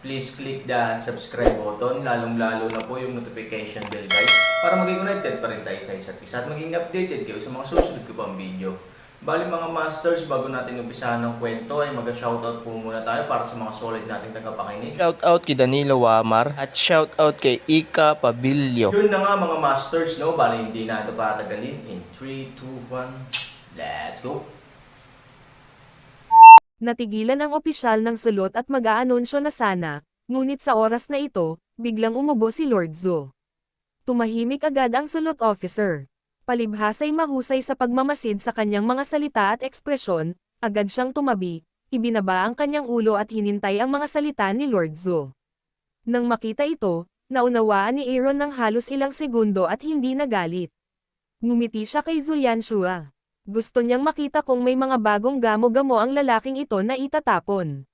please click the subscribe button, lalong-lalo na po yung notification bell guys, para maging connected pa rin tayo sa isa't isa at maging updated kayo sa mga susunod ko pang video. Bali mga masters, bago natin umpisahan ng kwento ay mag-shoutout po muna tayo para sa mga solid nating tagapakinig. Shoutout kay Danilo Wamar at shoutout kay Ika Pabilio. Yun na nga mga masters, no? Bali hindi na ito patagalin. In 3, 2, 1, let's go! Natigilan ang opisyal ng sulot at mag-aanunsyo na sana, ngunit sa oras na ito, biglang umubo si Lord Zo. Tumahimik agad ang sulot officer. Palibhasay mahusay sa pagmamasid sa kanyang mga salita at ekspresyon, agad siyang tumabi, ibinaba ang kanyang ulo at hinintay ang mga salita ni Lord Zo. Nang makita ito, naunawaan ni Aaron ng halos ilang segundo at hindi nagalit. Ngumiti siya kay Zuyan Shua. Gusto niyang makita kung may mga bagong gamo-gamo ang lalaking ito na itatapon.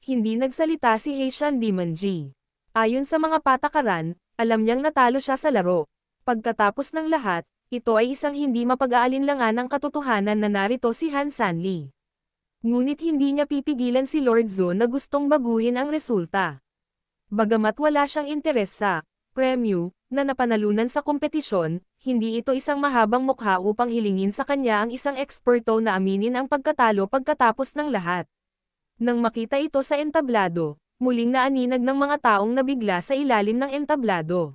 Hindi nagsalita si Heishan Dimanji. Ayon sa mga patakaran, alam niyang natalo siya sa laro. Pagkatapos ng lahat, ito ay isang hindi mapag-aalinlangan ng katotohanan na narito si Han Sanli. Ngunit hindi niya pipigilan si Lord Zo na gustong baguhin ang resulta. Bagamat wala siyang interes sa premyo na napanalunan sa kompetisyon, hindi ito isang mahabang mukha upang hilingin sa kanya ang isang eksperto na aminin ang pagkatalo pagkatapos ng lahat. Nang makita ito sa entablado, muling naaninag ng mga taong nabigla sa ilalim ng entablado.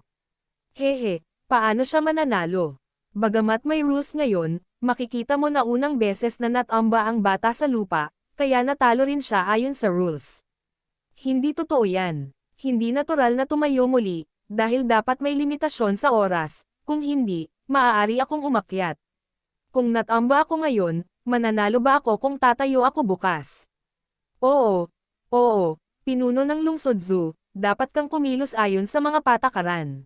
Hehe, paano siya mananalo? Bagamat may rules ngayon, makikita mo na unang beses na natamba ang bata sa lupa, kaya natalo rin siya ayon sa rules. Hindi totoo yan. Hindi natural na tumayo muli, dahil dapat may limitasyon sa oras, kung hindi, maaari akong umakyat. Kung natamba ako ngayon, mananalo ba ako kung tatayo ako bukas? Oo, oo, pinuno ng lungsod zoo, dapat kang kumilos ayon sa mga patakaran.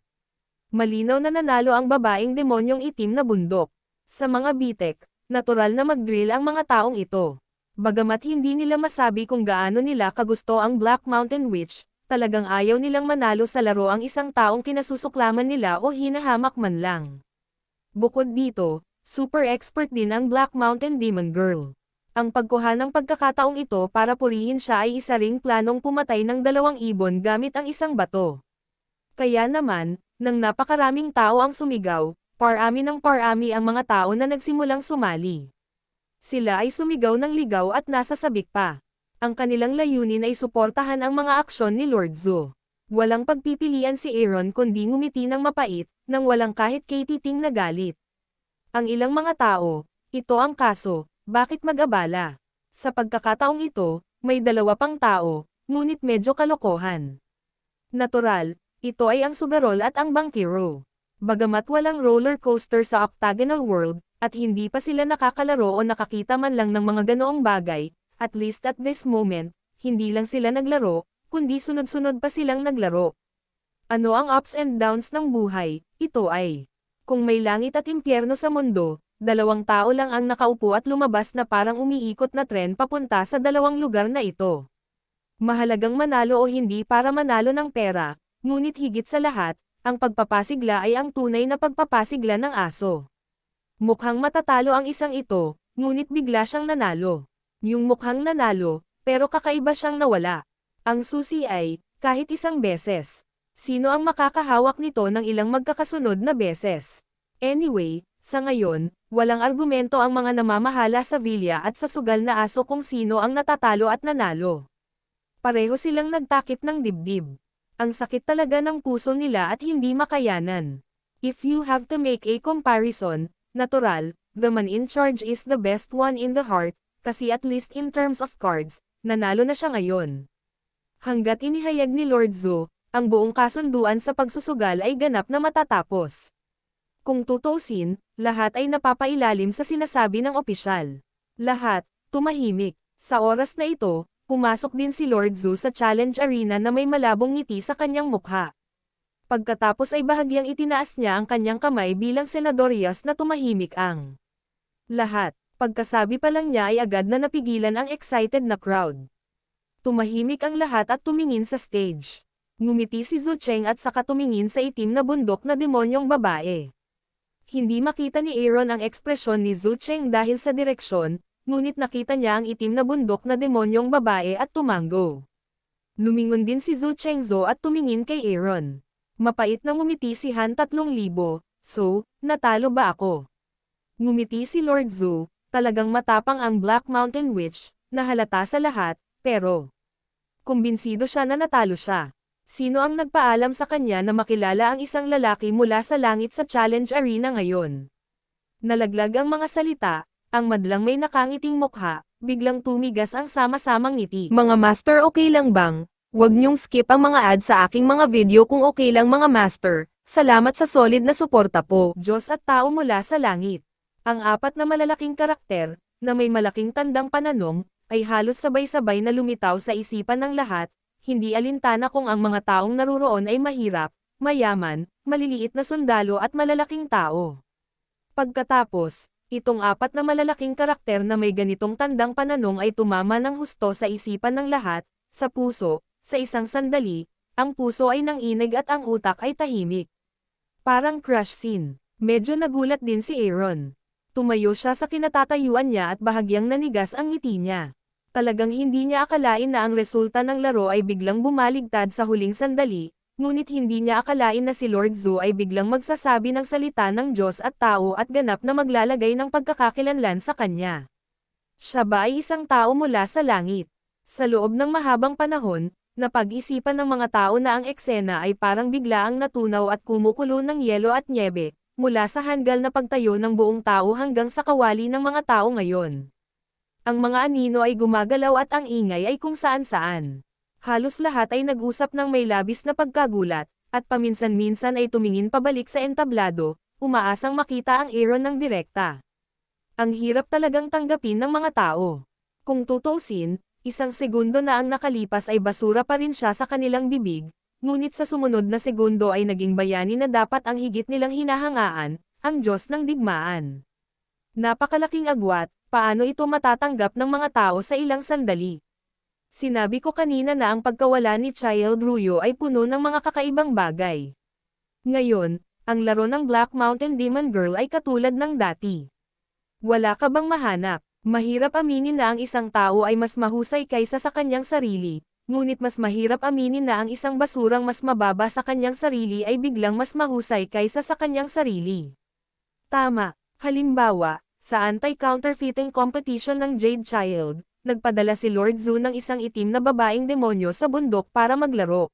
Malinaw na nanalo ang babaeng demonyong itim na bundok. Sa mga bitek, natural na mag-drill ang mga taong ito. Bagamat hindi nila masabi kung gaano nila kagusto ang Black Mountain Witch, talagang ayaw nilang manalo sa laro ang isang taong kinasusuklaman nila o hinahamak man lang. Bukod dito, super expert din ang Black Mountain Demon Girl. Ang pagkuha ng pagkakataong ito para purihin siya ay isa ring planong pumatay ng dalawang ibon gamit ang isang bato. Kaya naman, nang napakaraming tao ang sumigaw, parami ng parami ang mga tao na nagsimulang sumali. Sila ay sumigaw ng ligaw at nasa sabik pa. Ang kanilang layunin ay suportahan ang mga aksyon ni Lord Zo. Walang pagpipilian si Aaron kundi ngumiti ng mapait, nang walang kahit katiting na galit. Ang ilang mga tao, ito ang kaso, bakit mag-abala? Sa pagkakataong ito, may dalawa pang tao, ngunit medyo kalokohan. Natural, ito ay ang sugarol at ang bankero. Bagamat walang roller coaster sa octagonal world, at hindi pa sila nakakalaro o nakakita man lang ng mga ganoong bagay, at least at this moment, hindi lang sila naglaro, kundi sunod-sunod pa silang naglaro. Ano ang ups and downs ng buhay? Ito ay, kung may langit at impyerno sa mundo, dalawang tao lang ang nakaupo at lumabas na parang umiikot na tren papunta sa dalawang lugar na ito. Mahalagang manalo o hindi para manalo ng pera, ngunit higit sa lahat, ang pagpapasigla ay ang tunay na pagpapasigla ng aso. Mukhang matatalo ang isang ito, ngunit bigla siyang nanalo. Yung mukhang nanalo, pero kakaiba siyang nawala. Ang susi ay, kahit isang beses. Sino ang makakahawak nito ng ilang magkakasunod na beses? Anyway, sa ngayon, walang argumento ang mga namamahala sa villa at sa sugal na aso kung sino ang natatalo at nanalo. Pareho silang nagtakip ng dibdib. Ang sakit talaga ng puso nila at hindi makayanan. If you have to make a comparison, natural, the man in charge is the best one in the heart, kasi at least in terms of cards, nanalo na siya ngayon. Hanggat inihayag ni Lord Zo, ang buong kasunduan sa pagsusugal ay ganap na matatapos. Kung tutusin, lahat ay napapailalim sa sinasabi ng opisyal. Lahat, tumahimik. Sa oras na ito, pumasok din si Lord Zo sa challenge arena na may malabong ngiti sa kanyang mukha. Pagkatapos ay bahagyang itinaas niya ang kanyang kamay bilang senadorias na tumahimik ang lahat. Pagkasabi pa lang niya ay agad na napigilan ang excited na crowd. Tumahimik ang lahat at tumingin sa stage. Ngumiti si Zhu Cheng at saka tumingin sa itim na bundok na demonyong babae. Hindi makita ni Aaron ang ekspresyon ni Zhu Cheng dahil sa direksyon, ngunit nakita niya ang itim na bundok na demonyong babae at tumango. Lumingon din si Zhu Chengzo at tumingin kay Aaron. Mapait na ngumiti si Han 3,000, so, natalo ba ako? Ngumiti si Lord Zhu, talagang matapang ang Black Mountain Witch, na halata sa lahat, pero kumbinsido siya na natalo siya. Sino ang nagpaalam sa kanya na makilala ang isang lalaki mula sa langit sa Challenge Arena ngayon? Nalaglag ang mga salita, ang madlang may nakangiting mukha, biglang tumigas ang sama-samang ngiti. Mga master okay lang bang? Huwag niyong skip ang mga ad sa aking mga video kung okay lang mga master. Salamat sa solid na suporta po. Diyos at tao mula sa langit. Ang apat na malalaking karakter, na may malaking tandang pananong, ay halos sabay-sabay na lumitaw sa isipan ng lahat, hindi alintana kung ang mga taong naruroon ay mahirap, mayaman, maliliit na sundalo at malalaking tao. Pagkatapos, itong apat na malalaking karakter na may ganitong tandang pananong ay tumama ng husto sa isipan ng lahat, sa puso, sa isang sandali, ang puso ay nanginig at ang utak ay tahimik. Parang crush scene. Medyo nagulat din si Aaron. Tumayo siya sa kinatatayuan niya at bahagyang nanigas ang ngiti niya. Talagang hindi niya akalain na ang resulta ng laro ay biglang bumaligtad sa huling sandali, ngunit hindi niya akalain na si Lord Zhu ay biglang magsasabi ng salita ng Diyos at tao at ganap na maglalagay ng pagkakakilanlan sa kanya. Siya ba ay isang tao mula sa langit? Sa loob ng mahabang panahon, napag-isipan ng mga tao na ang eksena ay parang biglaang natunaw at kumukulo ng yelo at nyebe, mula sa hanggal na pagtayo ng buong tao hanggang sa kawali ng mga tao ngayon. Ang mga anino ay gumagalaw at ang ingay ay kung saan-saan. Halos lahat ay nag-usap ng may labis na pagkagulat, at paminsan-minsan ay tumingin pabalik sa entablado, umaasang makita ang Aaron ng direkta. Ang hirap talagang tanggapin ng mga tao. Kung tutusin, isang segundo na ang nakalipas ay basura pa rin siya sa kanilang bibig, ngunit sa sumunod na segundo ay naging bayani na dapat ang higit nilang hinahangaan, ang Diyos ng digmaan. Napakalaking agwat, paano ito matatanggap ng mga tao sa ilang sandali? Sinabi ko kanina na ang pagkawala ni Child Ruyo ay puno ng mga kakaibang bagay. Ngayon, ang laro ng Black Mountain Demon Girl ay katulad ng dati. Wala ka bang mahanap? Mahirap aminin na ang isang tao ay mas mahusay kaysa sa kanyang sarili, ngunit mas mahirap aminin na ang isang basurang mas mababa sa kanyang sarili ay biglang mas mahusay kaysa sa kanyang sarili. Tama, halimbawa, sa anti-counterfeiting competition ng Jade Child, nagpadala si Lord Zhu ng isang itim na babaeng demonyo sa bundok para maglaro.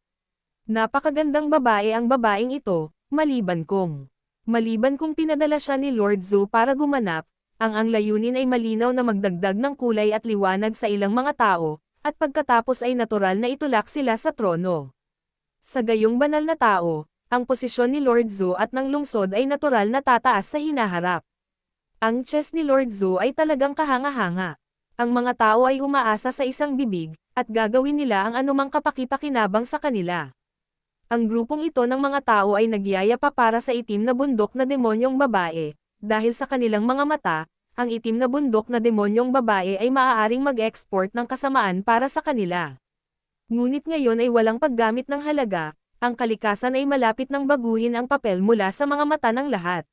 Napakagandang babae ang babaeng ito, maliban kong. Maliban kung pinadala siya ni Lord Zhu para gumanap, ang ang layunin ay malinaw na magdagdag ng kulay at liwanag sa ilang mga tao, at pagkatapos ay natural na itulak sila sa trono. Sa gayong banal na tao, ang posisyon ni Lord Zhu at ng lungsod ay natural na tataas sa hinaharap. Ang chest ni Lord Zhu ay talagang kahanga-hanga. Ang mga tao ay umaasa sa isang bibig, at gagawin nila ang anumang kapakipakinabang sa kanila. Ang grupong ito ng mga tao ay nagyaya pa para sa itim na bundok na demonyong babae, dahil sa kanilang mga mata, ang itim na bundok na demonyong babae ay maaaring mag-export ng kasamaan para sa kanila. Ngunit ngayon ay walang paggamit ng halaga, ang kalikasan ay malapit ng baguhin ang papel mula sa mga mata ng lahat.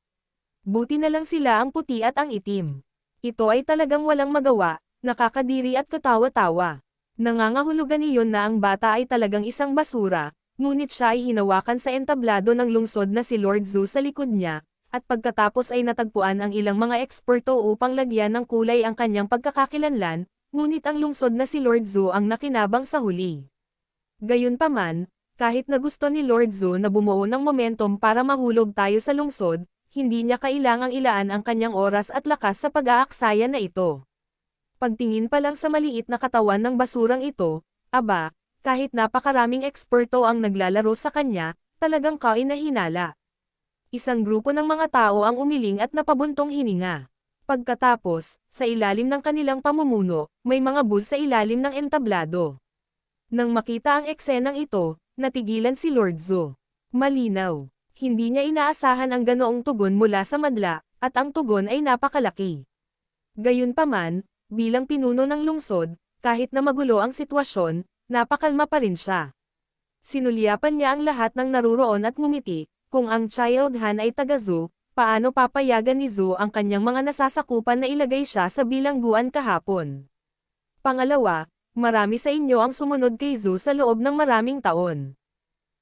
Buti na lang sila ang puti at ang itim. Ito ay talagang walang magawa, nakakadiri at katawa-tawa. Nangangahulugan iyon na ang bata ay talagang isang basura, ngunit siya ay hinawakan sa entablado ng lungsod na si Lord Zhu sa likod niya, at pagkatapos ay natagpuan ang ilang mga eksperto upang lagyan ng kulay ang kanyang pagkakakilanlan, ngunit ang lungsod na si Lord Zhu ang nakinabang sa huli. Gayunpaman, kahit na gusto ni Lord Zhu na bumuo ng momentum para mahulog tayo sa lungsod, hindi niya kailangang ilaan ang kanyang oras at lakas sa pag-aaksaya na ito. Pagtingin pa lang sa maliit na katawan ng basurang ito, aba, kahit napakaraming eksperto ang naglalaro sa kanya, talagang kainahinala. Isang grupo ng mga tao ang umiling at napabuntong hininga. Pagkatapos, sa ilalim ng kanilang pamumuno, may mga bus sa ilalim ng entablado. Nang makita ang eksenang ito, natigilan si Lord Zhu. Malinaw. Hindi niya inaasahan ang ganoong tugon mula sa madla, at ang tugon ay napakalaki. Gayunpaman, bilang pinuno ng lungsod, kahit na magulo ang sitwasyon, napakalma pa rin siya. Sinulyapan niya ang lahat ng naruroon at ngumiti, kung ang child han ay taga zoo, paano papayagan ni Zoo ang kanyang mga nasasakupan na ilagay siya sa bilangguan kahapon. Pangalawa, marami sa inyo ang sumunod kay Zoo sa loob ng maraming taon.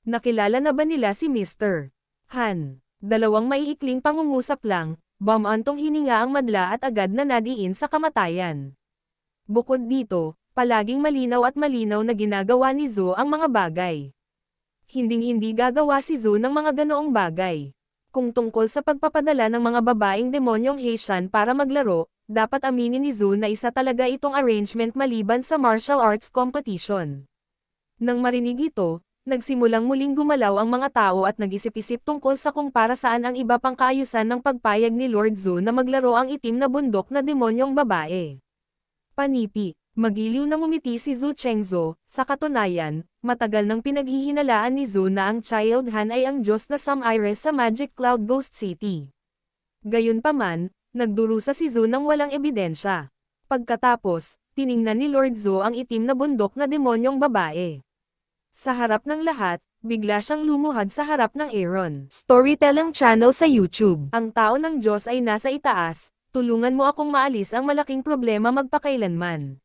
Nakilala na ba nila si Mr. Han? Dalawang maiikling pangungusap lang, bamantong hininga ang madla at agad na nadiin sa kamatayan. Bukod dito, palaging malinaw at malinaw na ginagawa ni Zo ang mga bagay. Hinding-hindi gagawa si Zo ng mga ganoong bagay. Kung tungkol sa pagpapadala ng mga babaeng demonyong Haitian para maglaro, dapat aminin ni Zo na isa talaga itong arrangement maliban sa martial arts competition. Nang marinig ito, nagsimulang muling gumalaw ang mga tao at nag-isip-isip tungkol sa kung para saan ang iba pang kaayusan ng pagpayag ni Lord Zo na maglaro ang itim na bundok na demonyong babae. Panipi, magiliw na ngumiti si Zhu Chengzo, sa katunayan, matagal nang pinaghihinalaan ni Zhu na ang Child Han ay ang Diyos na Samaires sa Magic Cloud Ghost City. Gayunpaman, nagdurusa si Zhu ng walang ebidensya. Pagkatapos, tiningnan ni Lord Zhu ang itim na bundok na demonyong babae. Sa harap ng lahat, bigla siyang lumuhad sa harap ng Aaron. Storytelling channel sa YouTube. Ang tao ng Diyos ay nasa itaas, tulungan mo akong maalis ang malaking problema magpakailanman.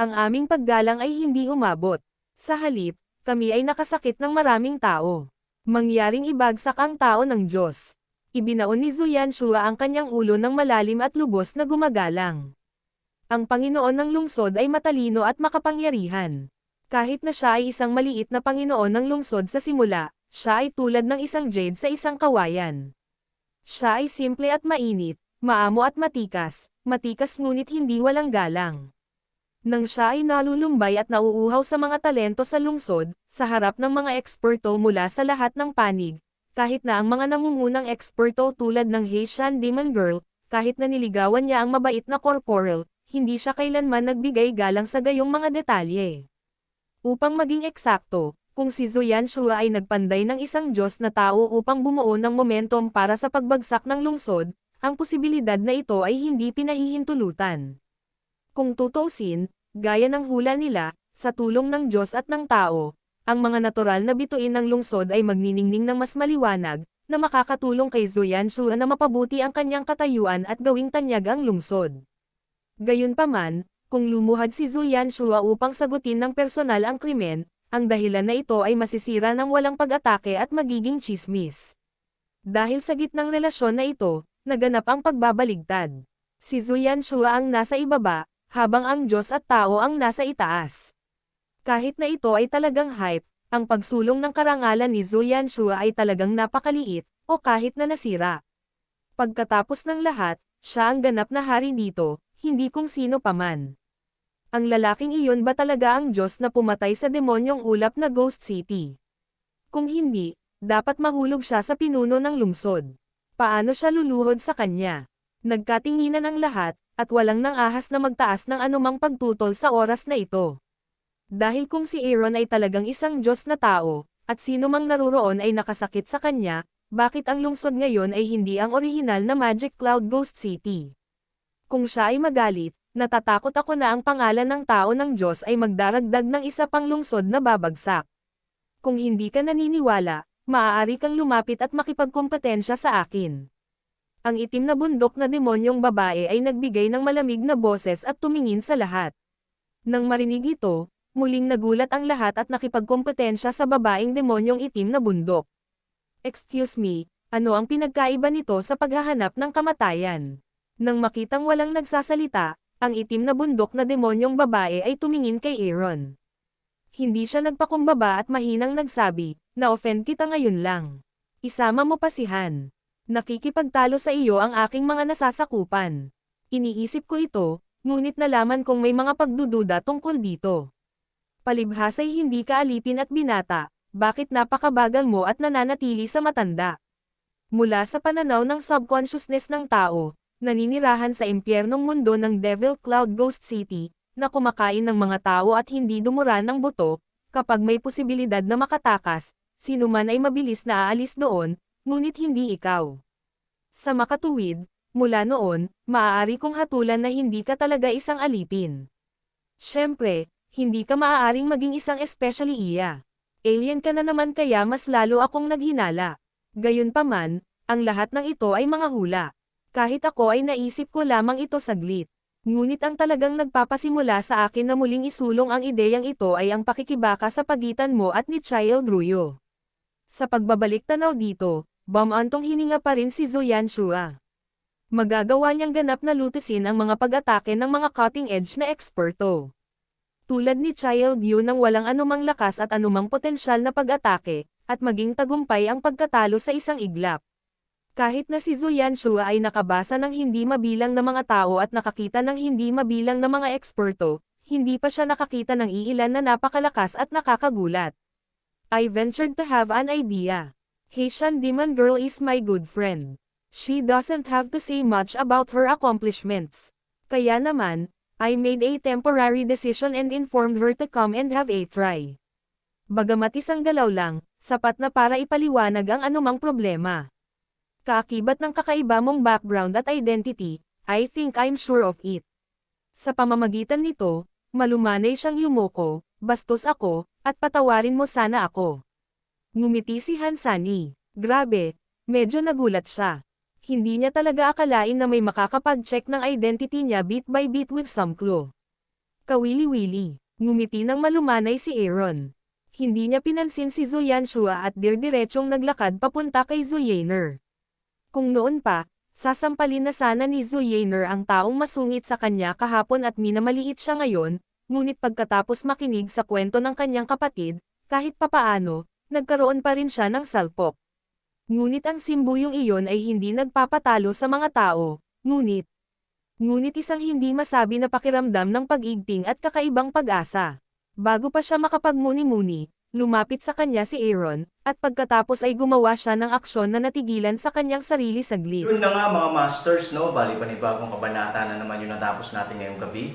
Ang aming paggalang ay hindi umabot. Sa halip, kami ay nakasakit ng maraming tao. Mangyaring ibagsak ang tao ng Diyos. Ibinaon ni Zuyan Shua ang kanyang ulo ng malalim at lubos na gumagalang. Ang Panginoon ng lungsod ay matalino at makapangyarihan. Kahit na siya ay isang maliit na Panginoon ng lungsod sa simula, siya ay tulad ng isang jade sa isang kawayan. Siya ay simple at mainit, maamo at matikas, matikas ngunit hindi walang galang. Nang siya ay nalulumbay at nauuhaw sa mga talento sa lungsod, sa harap ng mga eksperto mula sa lahat ng panig, kahit na ang mga nangungunang eksperto tulad ng Haitian Demon Girl, kahit na niligawan niya ang mabait na corporal, hindi siya kailanman nagbigay galang sa gayong mga detalye. Upang maging eksakto, kung si Zuyan Shua ay nagpanday ng isang Diyos na tao upang bumuo ng momentum para sa pagbagsak ng lungsod, ang posibilidad na ito ay hindi pinahihintulutan. Kung tutusin, gaya ng hula nila, sa tulong ng Diyos at ng tao, ang mga natural na bituin ng lungsod ay magniningning ng mas maliwanag, na makakatulong kay Zuyan Shua na mapabuti ang kanyang katayuan at gawing tanyag ang lungsod. Gayunpaman, kung lumuhad si Zuyan Shua upang sagutin ng personal ang krimen, ang dahilan na ito ay masisira ng walang pag-atake at magiging chismis. Dahil sa gitnang relasyon na ito, naganap ang pagbabaligtad. Si Zuyan Shua ang nasa ibaba, habang ang Diyos at tao ang nasa itaas. Kahit na ito ay talagang hype, ang pagsulong ng karangalan ni Zuyan Shua ay talagang napakaliit, o kahit na nasira. Pagkatapos ng lahat, siya ang ganap na hari dito, hindi kung sino paman. Ang lalaking iyon ba talaga ang Diyos na pumatay sa demonyong ulap na Ghost City? Kung hindi, dapat mahulog siya sa pinuno ng lungsod. Paano siya luluhod sa kanya? Nagkatinginan ang lahat, at walang nang ahas na magtaas ng anumang pagtutol sa oras na ito. Dahil kung si Aaron ay talagang isang Diyos na tao, at sino mang naruroon ay nakasakit sa kanya, bakit ang lungsod ngayon ay hindi ang orihinal na Magic Cloud Ghost City? Kung siya ay magalit, natatakot ako na ang pangalan ng tao ng Diyos ay magdaragdag ng isa pang lungsod na babagsak. Kung hindi ka naniniwala, maaari kang lumapit at makipagkompetensya sa akin. Ang itim na bundok na demonyong babae ay nagbigay ng malamig na boses at tumingin sa lahat. Nang marinig ito, muling nagulat ang lahat at nakipagkompetensya sa babaeng demonyong itim na bundok. Excuse me, ano ang pinagkaiba nito sa paghahanap ng kamatayan? Nang makitang walang nagsasalita, ang itim na bundok na demonyong babae ay tumingin kay Aaron. Hindi siya nagpakumbaba at mahinang nagsabi, na-offend kita ngayon lang. Isama mo pa si Han. Nakikipagtalo sa iyo ang aking mga nasasakupan. Iniisip ko ito, ngunit nalaman kong may mga pagdududa tungkol dito. Palibhasay hindi ka alipin at binata, bakit napakabagal mo at nananatili sa matanda? Mula sa pananaw ng subconsciousness ng tao, naninirahan sa impyernong mundo ng Devil Cloud Ghost City, na kumakain ng mga tao at hindi dumura ng buto, kapag may posibilidad na makatakas, sino man ay mabilis na aalis doon, ngunit hindi ikaw. Sa makatuwid, mula noon, maaari kong hatulan na hindi ka talaga isang alipin. Siyempre, hindi ka maaaring maging isang especially iya. Alien ka na naman kaya mas lalo akong naghinala. Gayunpaman, ang lahat ng ito ay mga hula. Kahit ako ay naisip ko lamang ito saglit. Ngunit ang talagang nagpapasimula sa akin na muling isulong ang ideyang ito ay ang pakikibaka sa pagitan mo at ni Child Ruyo. Sa pagbabalik tanaw dito, bamantong hininga pa rin si Zoyan Shua. Magagawa niyang ganap na lutusin ang mga pag-atake ng mga cutting-edge na eksperto. Tulad ni Child Yu nang walang anumang lakas at anumang potensyal na pag-atake, at maging tagumpay ang pagkatalo sa isang iglap. Kahit na si Zuyan Shua ay nakabasa ng hindi mabilang na mga tao at nakakita ng hindi mabilang na mga eksperto, hindi pa siya nakakita ng iilan na napakalakas at nakakagulat. I ventured to have an idea. Haitian Demon Girl is my good friend. She doesn't have to say much about her accomplishments. Kaya naman, I made a temporary decision and informed her to come and have a try. Bagamat isang galaw lang, sapat na para ipaliwanag ang anumang problema. Kaakibat ng kakaiba mong background at identity, I think I'm sure of it. Sa pamamagitan nito, malumanay siyang yumuko, bastos ako, at patawarin mo sana ako. Ngumiti si Hansani. Grabe, medyo nagulat siya. Hindi niya talaga akalain na may makakapag-check ng identity niya bit by bit with some clue. Kawili-wili, ngumiti ng malumanay si Aaron. Hindi niya pinansin si Zoyan Shua at dirdiretsong naglakad papunta kay Zoyaner. Kung noon pa, sasampalin na sana ni Zoyaner ang taong masungit sa kanya kahapon at minamaliit siya ngayon, ngunit pagkatapos makinig sa kwento ng kanyang kapatid, kahit papaano, nagkaroon pa rin siya ng salpok. Ngunit ang simbuyong iyon ay hindi nagpapatalo sa mga tao, ngunit, ngunit isang hindi masabi na pakiramdam ng pag-igting at kakaibang pag-asa. Bago pa siya makapagmuni-muni, lumapit sa kanya si Aaron, at pagkatapos ay gumawa siya ng aksyon na natigilan sa kanyang sarili saglit. Yun na nga mga masters, no? Bali panibagong kabanata na naman yung natapos natin ngayong gabi.